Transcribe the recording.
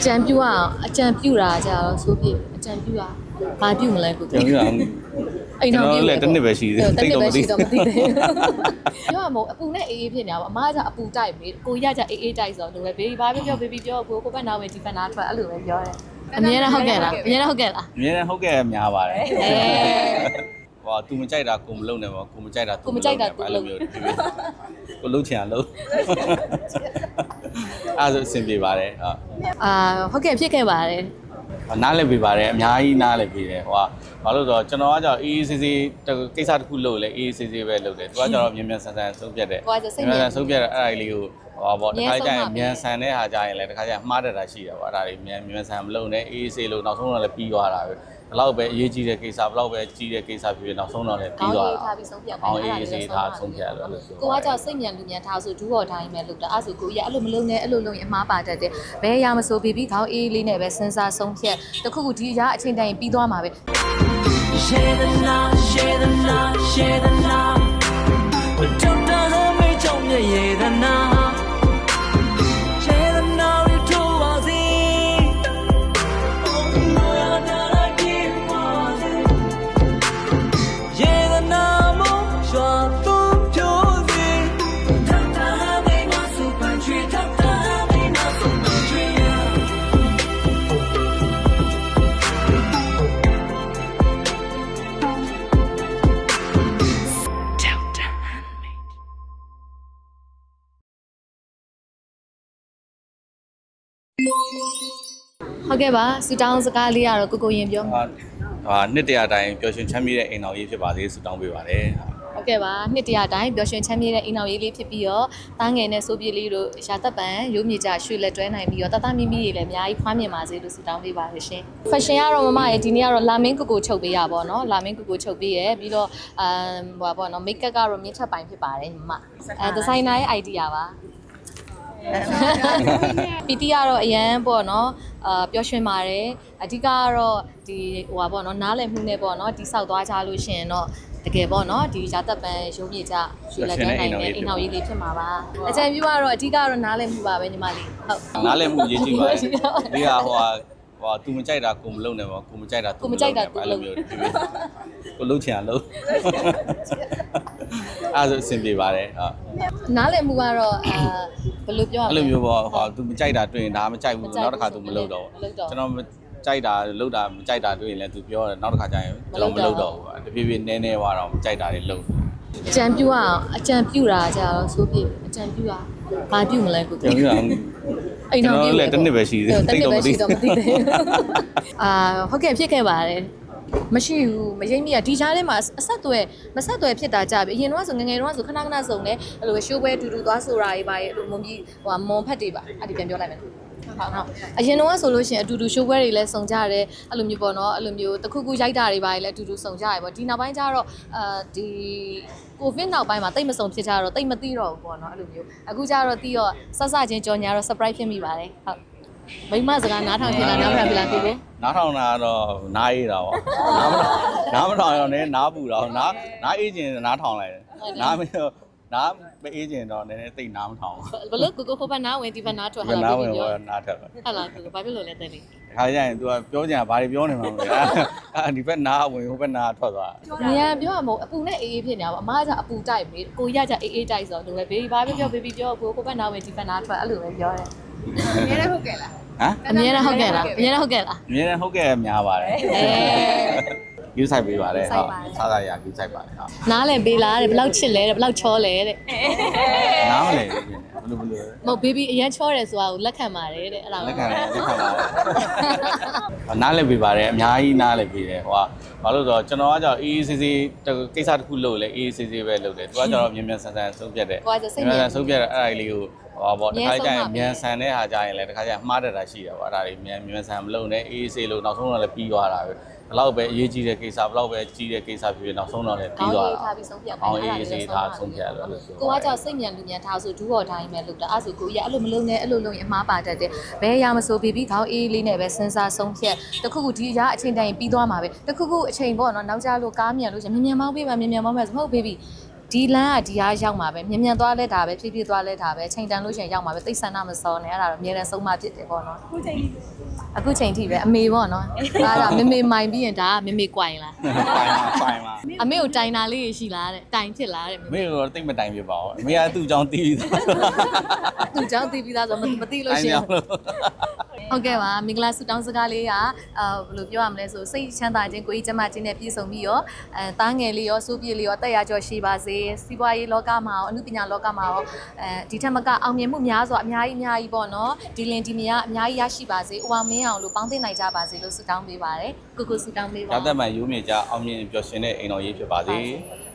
အကြံပြူအောင်အကြံပြူတာကြတော့ဆိုပြအကြံပြူတာဘာပြူမလဲကို ကျွန်တော်က အိမ်တော်ပြူ ကျွန်တော်လည်းတစ်နှစ်ပဲရှိသေးတယ် တစ်နှစ်ပဲရှိ တိ တော့ တ် မ တော့မသိ သိသေးဘူးပြောရမို့အပူနဲ့အေးအေးဖြစ်နေတာပေါ့အမကကြအပူတိုက်ပြီကိုရကြအေးအေးတိုက်ဆိုတော့သူလည်းဘေဘီဘာပြောပြောဘေဘီပြောကိုကိုဘက်နာဝင်ဒီဘက်နာထွက်အဲ့လိုပဲပြောတယ်အမြဲတမ်းဟုတ်ကဲ့လားအမြဲတမ်းဟုတ်ကဲ့လား အများနဲ့ဟုတ်ကဲ့များပါတယ် အဲ ဟော तू မကြိုက်တာကိုမလုံနဲ့ပေါ့ကိုမကြိုက်တာ तू ကိုမကြိုက်တာ तू အဲ့လိုမျိုးကိုလုံချင်အောင်လုံ အဲ့ဒါဆိုအဆင်ပြေပါတယ်ဟုတ်အာဟုတ်ကဲ့ဖြစ်ခဲ့ပါတယ်နားလည်းပြပါတယ်အများကြီးနားလည်းပြတယ်ဟိုကဘာလို့လဲဆိုတော့ကျွန်တော်ကကြောင့်အေးအေးဆေးဆေးကိစ္စတစ်ခုလုပ်လဲအေးအေးဆေးဆေးပဲလုပ်တယ်သူကကြောင့်မြန်မြန်ဆန်ဆန်ဆုံးဖြတ်တယ်ကိုကကြစိတ်ညစ်မြန်ဆုံးဖြတ်တယ်အဲ့ဒါလေးကိုဟောပေါ့တမြန်ခါဆုံးကျရင်ပါပဲမြန်ဆန်တဲ့ဟာကြရင်လည်းတခါကျရင်မှားတတ်တာရှိတယ်ပေါ့အဲ့ဒါလေးမြန်မြန်ဆန်မလုပ်နဲ့အေးအေးဆေးလို့နောက်ဆုံးတော့လည်းပြီးသွားတာပဲ ဘလောက်ပဲအရေးကြီးတဲ့ကိစ္စဘလောက်ပဲကြီးတဲ့ကိစ္စဖြစ်ဖြစ်နောက်ဆုံးတော့လည်းကောပြီးင်းသွားရေးတာထားပြီးဆုံးဖြတ်ကောင်းရေးစေးထားဆုံးဖြတ်လို့လို့ဆိုကိုကကြောင့်စိတ်ညံလူညံထားဆိုဒူးတော်တိုင်းပဲလုပ်တာအဲ့ဆိုကိုကြီးကအဲ့လိုမလုပ်နဲ့အဲ့လိုလုပ်ရင်အမားပါတတ်တယ်ဘယ်အရာမဆိုပြီးပြီးခေါင်းအေးလေးနဲ့ပဲစဉ်းစားဆုံးဖြတ်တခုခုဒီအရာအချိန်တိုင်းပြီးသွားမှာပဲ Share the night, share the night, share the night. But don't tell them we don't need the ဟုတ်ကဲ့ပါစူတောင်းစကားလေးကတော့ကိုကိုရင်ပြောမှာဟာဟာနှစ်တရာတိုင်းပျော်ရွှင်ချမ်းမြေ့တဲ့အိမ်တော်ကြီးဖြစ်ပါစေဆုတောင်းပေးပါတယ်ဟာဟုတ်ကဲ့ပါနှစ်တရာတိုင်းပျော်ရွှင်ချမ်းမြေ့တဲ့အိမ်တော်ရေးလေးဖြစ်ပြီးတော့တားငယ်နဲ့စိုးပြေးလေးတို့ရာသက်ပံရုပ်မြေကြရွှေလက်တွဲနိုင်ပြီးတော့တတမိမိတွေလည်းအများကြီးဖွားမြင်ပါစေလို့ဆုတောင်းပေးပါရရှင် fashion ကတော့မမရဲ့ဒီနေ့ကတော့လာမင်းကိုကိုချုပ်ပေးရပါတော့လာမင်းကိုကိုချုပ်ပေးရပြီးတော့အမ်ဟိုပါပေါ့နော် make up ကတော့မြင့်ထက်ပိုင်ဖြစ်ပါတယ်မမအဲ designer ရဲ့ idea ပါ ပီတီကတော့အရန်ပေါ့နော်အာပျော်ရွှင်ပါတယ်အဓိကကတော့ဒီဟိုပါပေါ့နော်နားလည်မှုနဲ့ပေါ့နော်တိဆောက်သွားကြလို့ရှင်တော့တကယ်ပေါ့နော်ဒီရာသက်ပန်ရုံးမြေကြရွှေလက်ကန်နိုင်တဲ့အိမ်အောင်ရေးလေးဖြစ်မှာပါအကြံပြုကတော့အဓိကကတော့နားလည်မှုပါပဲညီမလေးဟုတ်နားလည်မှုရေးကြည့်ပါလေဒါဟိုဟာဟော तू မကြိုက်တာကိုမလုံနဲ့ပေါ့ကိုမကြိုက်တာ तू မလုံနဲ့ပေါ့အဲ့လိုမျိုးကိုလုံချင်တာလုံ အဲ့ဒါဆိုအဆင်ပြေပါတယ်ဟုတ် နားလည်မှုကတော့အာဘယ်လိုပြောရမလဲ အဲ့လိုမျိုးပေါ့ဟော तू မကြိုက်တာတွေ့ရင်ဒါမကြိုက်ဘူး မကြိုက်ဘူး နောက်တစ်ခါ तू မလုပ်တော့ မလုပ်တော့ ကျွန်တော်မကြိုက်တာလုပ်တာမကြိုက်တာတွေ့ရင်လည်း तू ပြောတယ်နောက်တစ်ခါကျရင်ကျွန်တော်မလုပ်တော့ဘူးတဖြည်းဖြည်းနည်းနည်းသွားတော့မကြိုက်တာတွေလုပ် အကြံပြုအောင်အကြံပြုတာကြတော့ဆိုပြအကြံပြုတာဘာပြုမလဲကို ကျွန်တော်က အိမ်တော်ပြု ကျွန်တော်လည်းတစ်နှစ်ပဲရှိသေးတယ် တစ်နှစ်ပဲရှိ တိ တော့ တ် မ တော့မသိ သိသေးဘူးအာဟုတ်ကဲ့ဖြစ်ခဲ့ပါတယ် မရှိဘူးမရိပ်မိရဒီချားထဲမှာအဆက်သွဲမဆက်သွဲဖြစ်တာကြပြီအရင်တော့ဆိုငယ်ငယ်တော့ဆိုခဏခဏစုံနေအဲ့လိုရှိုးပွဲတူတူသွားဆိုတာတွေပါရဲ့အဲ့လိုမုံကြီးဟိုမွန်ဖက်တွေပါအဲ့ဒီပြန်ပြောလိုက်မယ်ဟုတ်ဟုတ်အရင်တော့ဆိုလို့ရှိရင်အတူတူရှိုးပွဲတွေလည်းစုံကြတယ်အဲ့လိုမျိုးပေါ့နော်အဲ့လိုမျိုးတခုခုရိုက်တာတွေပါလည်းအတူတူစုံကြရပေါ့ဒီနောက်ပိုင်းကျတော့အာဒီကိုဗစ်နောက်ပိုင်းမှာတိတ်မစုံဖြစ်ကြတော့တိတ်မသိတော့ဘူးပေါ့နော်အဲ့လိုမျိုးအခုကျတော့တီးတော့ဆက်စချင်းကြော်ညာတော့ surprise ဖြစ်မိပါတယ်ဟုတ် မိမစကားနားထောင်ဖြစ်လားနားမထောင်ဖြစ်လားကိုကိုနားထောင်တာကတော့နားအေးတာပေါ့နားမထောင်နားမထောင်တော့လည်းနားပူတာနားနားအေးကျင်နားထောင်လိုက်တယ်နားမ နားမအေးကျင်တော့နည်းနည်းတိတ်နားမထောင်ဘလို့ကိုကိုခိုးဖနာဝင်ဒီဖနာထွက်ဘူးဟာနားလားဝင်ပြောတော့နားထက်ပဲဟာလားကိုဘာဖြစ်လို့လဲတဲ့လေခါကျရင် तू ကပြောကြင်ဘာတွေပြောနေမှာမလဲအဲ့ဒီဘက်နားဝင်ဟိုဘက်နားထွက်သွားညံပြောရမို့အပူနဲ့အေးအေးဖြစ်နေတာပေါ့အမကကြအပူတိုက်ပြီကိုရကြအေးအေးတိုက်ဆိုတော့သူလည်းဘေဘီဘာပြောပြောဘေဘီပြောကိုကိုဖနာဝင်ဒီဖနာထွက်အဲ့လိုပဲပြောတယ်ဟမ်အမြဲတမ်းဟုတ်ကဲ့လားအမြဲတမ်းဟုတ်ကဲ့လားအမြဲတမ်းဟုတ်ကဲ့များပါတယ်အဲ ယူဆိုင်ပေးပါတယ်ယူဆိုင်ဟုတ်ပါတယ်စားစားရယူဆိုင်ပါတယ်ဟုတ်နားလည်းပေးလားတဲ့ဘယ်လောက်ချစ်လဲတဲ့ဘယ်လောက်ချောလဲတဲ့နားမလဲဘယ်လိုဘယ်လိုမဟုတ်ဘေဘီအရန်ချောတယ်ဆိုတာကိုလက်ခံပါတယ်တဲ့အဲ့ဒါလက်ခံတယ်လက်ခံပါတယ်နားလည်းပေးပါတယ်အများကြီးနားလည်းပေးတယ်ဟိုကဘာလို့လဲဆိုတော့ကျွန်တော်ကကြောင့်အေးအေးဆေးဆေးကိစ္စတစ်ခုလုပ်လဲအေးအေးဆေးဆေးပဲလုပ်တယ်သူကကျတော့မြန်မြန်ဆန်ဆန်ဆုံးဖြတ်တယ်ကိုကကြစိတ်မြန်ညမစ်န်ဆုံးဖြတ်တဲ့အဲ့ဒါလေးကိုဟောပေါ့တမြန်ခါဆုံးကျရင်ပါပဲမြန်ဆန်တဲ့ဟာကြရင်လည်းတခါကျရင်မှားတတ်တာရှိတယ်ပေါ့အဲ့ဒါတွေမြန်မြန်ဆန်မလုပ်နဲ့အေးအေးဆေးလို့နောက်ဆုံးတော့လည်းပြီးသွားတာပဲ ဘလောက်ပဲအရေးကြီးတဲ့ကိစ္စဘလောက်ပဲကြီးတဲ့ကိစ္စဖြစ်ဖြစ်နောက်ဆုံးတော့လည်းကောပြီးင်းသွားရေးတာထားပြီးဆုံးဖြတ်ကောင်းရေးစေးထားဆုံးဖြတ်လို့လို့ဆိုကိုကကြောင့်စိတ်ညံလူညံထားဆိုဒူးတော်တိုင်းပဲလုပ်တာအဲ့ဆိုကိုကြီးကအဲ့လိုမလုပ်နဲ့အဲ့လိုလုပ်ရင်အမားပါတတ်တယ်ဘယ်အရာမဆိုပြီးပြီးခေါင်းအေးလေးနဲ့ပဲစဉ်းစားဆုံးဖြတ်တခုခုဒီအရာအချိန်တိုင်းပြီးသွားမှာပဲတခုခုအချိန်ပေါ့နော်နောက်ကျလို့ကားမြန်လို့ရှင်မြန်မြန်မောင်းပေးပါမြန်မြန်မောင်းပါဆိုဟုတ်ဘေဘီ ဒီလမ်းကဒီအားရောက်မှာပဲမြ мян သွားလဲဒါပဲဖြည်းဖြည်းသွားလဲဒါပဲချိန်တန်လို့ရှိရင်ရောက်မှာပဲသိဆန္ဒမစောနဲ့အဲ့ဒါတော့အများနဲ့ဆုံးမဖြစ်တယ်ပေါ့နော်အခုချိန်ထိအခုချိန်ထိပဲအမေပေါ့နော်အဲ့ဒါမေမေမိုင်ပြီးရင်ဒါကမေမေကွိုင်လားပိုင်ပါပိုင်ပါအမေကိုတိုင်တာလေးရှိလားတဲ့တိုင်ဖြစ်လားတဲ့မေမေမေကတော့တိတ်မတိုင်ဖြစ်ပါဘူးအမေကသူ့အကြောင်းသိပြီးသားသူ့ကြောင့်သိပြီးသားဆိုမသိလို့ရှိရင် ဟုတ်ကဲ့ပါမင်္ဂလာဆုတောင်းစကားလေးကအာဘယ်လိုပြောရမလဲဆိုစိတ်ချမ်းသာခြင်းကိုယ်ကြီးကျန်းမာခြင်းနဲ့ပြည့်စုံပြီးရောအဲသားငယ်လေးရောစိုးပြည့်လေးရောတက်ရကြောရှိပါစေစီးပွားရေးလောကမှာရောအမှုပညာလောကမှာရောအဲဒီထက်မကအောင်မြင်မှုများစွာအများကြီးအများကြီးပေါ့နော်ဒီလင်ဒီမယားအများကြီးရရှိပါစေဥအောင်မင်းအောင်လို့ပေါင်းသိနိုင်ကြပါစေလို့ဆုတောင်းပေးပါတယ်ကိုကိုဆုတောင်းပေးပါရသက်မှန်ရိုးမြေကြအောင်မြင်ပျော်ရွှင်တဲ့အိမ်တော်ရေးဖြစ်ပါစေဟ